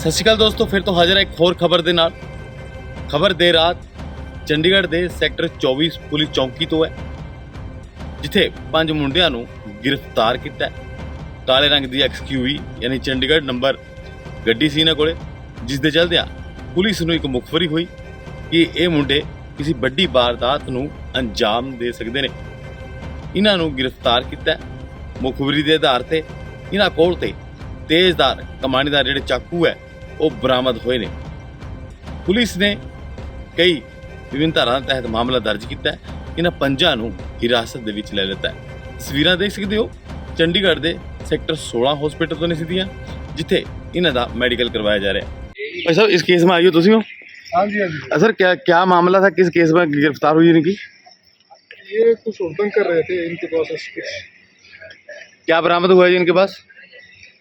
ਸਤਿ ਸ਼੍ਰੀ ਅਕਾਲ ਦੋਸਤੋ, ਫਿਰ ਤੋਂ ਹਾਜ਼ਰ ਹੈ ਇੱਕ ਹੋਰ ਖਬਰ ਦੇ ਨਾਲ। ਖਬਰ ਦੇ ਰਾਤ ਚੰਡੀਗੜ੍ਹ ਦੇ ਸੈਕਟਰ 24 ਪੁਲਿਸ ਚੌਂਕੀ ਤੋਂ ਹੈ, ਜਿੱਥੇ ਪੰਜ ਮੁੰਡਿਆਂ ਨੂੰ ਗ੍ਰਿਫਤਾਰ ਕੀਤਾ ਹੈ। ਕਾਲੇ ਰੰਗ ਦੀ ਐਕਸਕਿਊਵੀ ਯਾਨੀ ਚੰਡੀਗੜ੍ਹ ਨੰਬਰ ਗੱਡੀ ਸੀ ਇਹਨਾਂ ਕੋਲੇ, ਜਿਸ ਦੇ ਚਲਦਿਆਂ ਪੁਲਿਸ ਨੂੰ ਇੱਕ ਮੁਖਬਰੀ ਹੋਈ ਕਿ ਇਹ ਮੁੰਡੇ ਕਿਸੇ ਵੱਡੀ ਵਾਰਦਾਤ ਨੂੰ ਅੰਜਾਮ ਦੇ ਸਕਦੇ ਨੇ। ਇਹਨਾਂ ਨੂੰ ਗ੍ਰਿਫਤਾਰ ਕੀਤਾ ਮੁਖਬਰੀ ਦੇ ਆਧਾਰ ਤੇ ਇਹਨਾਂ ਕੋਲ ਤੇ ਤੇਜ਼ਦਾਰ ਕਮਾਨੀਦਾਰ ਜਿਹੜੇ ਚਾਕੂ ਹੈ ਉਹ ਬਰਾਮਦ ਹੋਏ ਨੇ ਪੁਲਿਸ ਨੇ ਕਈ ਵਿਭਿੰਨ ਧਾਰਾਵਾਂ ਤਹਿਤ ਮਾਮਲਾ ਦਰਜ ਕੀਤਾ ਹੈ ਇਹਨਾਂ ਪੰਜਾਂ ਨੂੰ ਹਿਰਾਸਤ ਦੇ ਵਿੱਚ ਲੈ ਲਿੱਤਾ ਹੈ ਤਸਵੀਰਾਂ ਦੇਖ ਸਕਦੇ ਹੋ ਚੰਡੀਗੜ੍ਹ ਦੇ ਸੈਕਟਰ 16 ਹਸਪੀਟਲ ਤੋਂ ਨੇ ਸਿੱਧੀਆਂ ਜਿੱਥੇ ਇਹਨਾਂ ਦਾ ਮੈਡੀਕਲ ਕਰਵਾਇਆ ਜਾ ਰਿਹਾ ਹੈ ਭਾਈ ਸਾਹਿਬ ਇਸ ਕੇਸ में आई हो ਤੁਸੀਂ हो हाँ जी हाँ जी सर क्या क्या मामला था किस केस में गिरफ्तार हुई इनकी ये कुछ उल्लंघन कर रहे थे इनके पास ऐसे कुछ क्या बरामद हुआ है जी इनके पास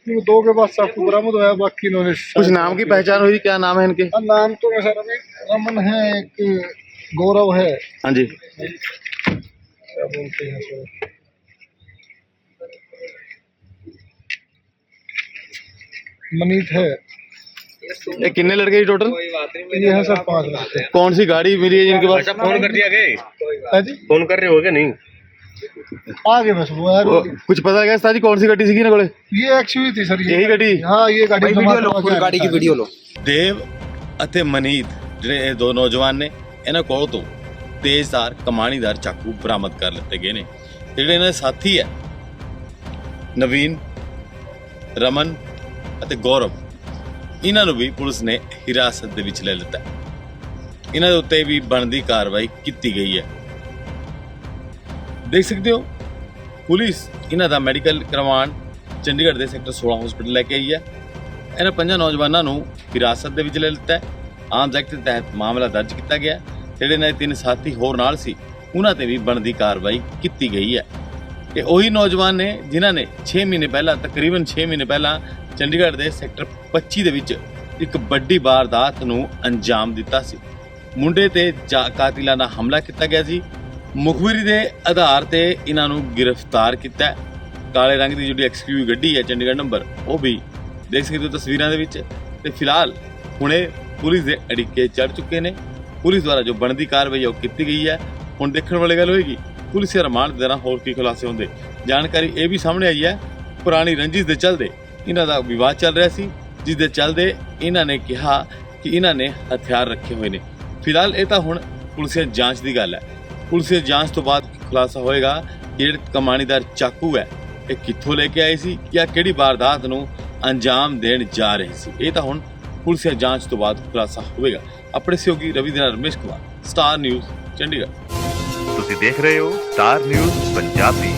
वो दो के पास आपको बरामद हुआ बाकी इन्होंने कुछ नाम की पहचान हुई क्या नाम है इनके हाँ, नाम तो वैसे रवि रमन है एक गौरव है हाँ जी क्या बोलते हैं सर मनीत है ये कितने लड़के जी टोटल ये है सर पाँच लड़के कौन सी गाड़ी मिली है जिनके इनके पास फ़ोन कर दिया गए हाँ फ़ोन कर रहे हो क्या नहीं आगे बस वो है वो, कुछ पता लगा था जी कौन सी गाड़ी सी ना कोले ये एक्चुअली थी सर ये यही गाड़ी? हाँ ये गाड़ी जमा करवा के आया गाड़ी की था। वीडियो लो ਦੇਵ ਅਤੇ ਮਨੀਤ ਜਿਹੜੇ ਇਹ ਦੋ ਨੌਜਵਾਨ ਨੇ ਇਹਨਾਂ ਕੋਲ ਤੋਂ ਤੇਜ਼ਧਾਰ ਕਮਾਣੀਦਾਰ ਚਾਕੂ ਬਰਾਮਦ ਕਰ ਲਿੱਤੇ ਗਏ ਨੇ ਤੇ ਜਿਹੜੇ ਇਹਨਾਂ ਦੇ ਸਾਥੀ ਹੈ ਨਵੀਨ ਰਮਨ ਅਤੇ ਗੌਰਵ ਇਹਨਾਂ ਨੂੰ ਵੀ ਪੁਲਿਸ ਨੇ ਹਿਰਾਸਤ ਦੇ ਵਿੱਚ ਲੈ ਲਿੱਤਾ ਹੈ। ਇਹਨਾਂ ਦੇ ਉੱਤੇ ਵੀ ਬਣਦੀ ਕਾਰਵਾਈ ਕੀਤੀ ਗਈ ਹੈ ਦੇਖ ਸਕਦੇ ਹੋ, ਪੁਲਿਸ ਇਹਨਾਂ ਦਾ ਮੈਡੀਕਲ ਕਰਵਾਉਣ ਚੰਡੀਗੜ੍ਹ ਦੇ ਸੈਕਟਰ 16 ਹਸਪੀਟਲ ਲੈ ਕੇ ਆਈ ਹੈ। ਇਹਨਾਂ ਪੰਜਾਂ ਨੌਜਵਾਨਾਂ ਨੂੰ ਹਿਰਾਸਤ ਦੇ ਵਿੱਚ ਲੈ ਲਿੱਤਾ ਹੈ। ਆਮ ਐਕਟ ਦੇ ਤਹਿਤ ਮਾਮਲਾ ਦਰਜ ਕੀਤਾ ਗਿਆ ਹੈ। ਜਿਹੜੇ ਨੇ ਤਿੰਨ ਸਾਥੀ ਹੋਰ ਨਾਲ ਸੀ, ਉਹਨਾਂ ਤੇ ਵੀ ਬਣਦੀ ਕਾਰਵਾਈ ਕੀਤੀ ਗਈ ਹੈ। ਇਹ ਉਹੀ ਨੌਜਵਾਨ ਨੇ ਜਿਨ੍ਹਾਂ ਨੇ 6 ਮਹੀਨੇ ਪਹਿਲਾਂ, ਤਕਰੀਬਨ 6 ਮਹੀਨੇ ਪਹਿਲਾਂ ਚੰਡੀਗੜ੍ਹ ਦੇ ਸੈਕਟਰ 25 ਦੇ ਵਿੱਚ ਇੱਕ ਵੱਡੀ ਵਾਰਦਾਤ ਨੂੰ ਅੰਜਾਮ ਦਿੱਤਾ ਸੀ। ਮੁੰਡੇ ਤੇ ਜਾ- ਕਾਤਿਲਾਨਾ ਹਮਲਾ ਕੀਤਾ ਗਿਆ ਸੀ। ਮੁਖਬਰੀ ਦੇ ਆਧਾਰ ਤੇ ਇਹਨਾਂ ਨੂੰ ਗ੍ਰਿਫਤਾਰ ਕੀਤਾ ਕਾਲੇ ਰੰਗ ਦੀ ਜਿਹੜੀ ਐਕਸਕਿਊ ਗੱਡੀ ਹੈ, ਚੰਡੀਗੜ੍ਹ ਨੰਬਰ, ਉਹ ਵੀ ਦੇਖ ਸਕਦੇ ਹੋ ਤਸਵੀਰਾਂ ਦੇ ਵਿੱਚ। ਤੇ ਫਿਲਹਾਲ ਹੁਣੇ ਪੁਲਿਸ ਦੇ ਅੜਿੱਕੇ ਚੜ ਚੁੱਕੇ ਨੇ। ਪੁਲਿਸ ਦੁਆਰਾ ਜੋ ਬਣਦੀ ਕਾਰਵਾਈ ਹੈ, ਉਹ ਕੀਤੀ ਗਈ ਹੈ। ਹੁਣ ਦੇਖਣ ਵਾਲੀ ਗੱਲ ਹੋਏਗੀ, ਪੁਲਿਸ ਦੇ ਰਿਮਾਂਡ ਦੇ ਦੌਰਾਨ ਹੋਰ ਕੀ ਖੁਲਾਸੇ ਹੁੰਦੇ। ਜਾਣਕਾਰੀ ਇਹ ਵੀ ਸਾਹਮਣੇ ਆਈ ਹੈ, ਪੁਰਾਣੀ ਰੰਜਿਸ਼ ਦੇ ਚੱਲਦੇ ਇਹਨਾਂ ਦਾ ਵਿਵਾਦ ਚੱਲ ਰਿਹਾ ਸੀ, ਜਿਸ ਦੇ ਚੱਲਦੇ ਇਹਨਾਂ ਨੇ ਕਿਹਾ ਕਿ ਇਹਨਾਂ ਨੇ ਹਥਿਆਰ ਰੱਖੇ ਹੋਏ ਨੇ। ਫਿਲਹਾਲ ਇਹ ਤਾਂ ਹੁਣ ਪੁਲਿਸ ਦੀ ਜਾਂਚ ਦੀ ਗੱਲ ਹੈ। ਪੁਲਿਸ ਦੀ ਜਾਂਚ ਤੋਂ ਬਾਅਦ ਖੁਲਾਸਾ ਹੋਏਗਾ ਕਿ ਜਿਹੜੇ ਕਮਾਣੀਦਾਰ ਚਾਕੂ ਹੈ, ਇਹ ਕਿੱਥੋਂ ਲੈ ਕੇ ਆਏ ਸੀ ਜਾਂ ਕਿਹੜੀ ਵਾਰਦਾਤ ਨੂੰ ਅੰਜਾਮ ਦੇਣ ਜਾ ਰਹੀ ਸੀ। ਇਹ ਤਾਂ ਹੁਣ ਪੁਲਿਸ ਦੀ ਜਾਂਚ ਤੋਂ ਬਾਅਦ ਖੁਲਾਸਾ ਹੋਵੇਗਾ। ਆਪਣੇ ਸਹਿਯੋਗੀ ਰਵੀ ਦੇ ਰਮੇਸ਼ ਕੁਮਾਰ, ਸਟਾਰ ਨਿਊਜ਼, ਚੰਡੀਗੜ੍ਹ। ਤੁਸੀਂ ਦੇਖ ਰਹੇ ਹੋ ਸਟਾਰ ਨਿਊਜ਼ ਪੰਜਾਬੀ।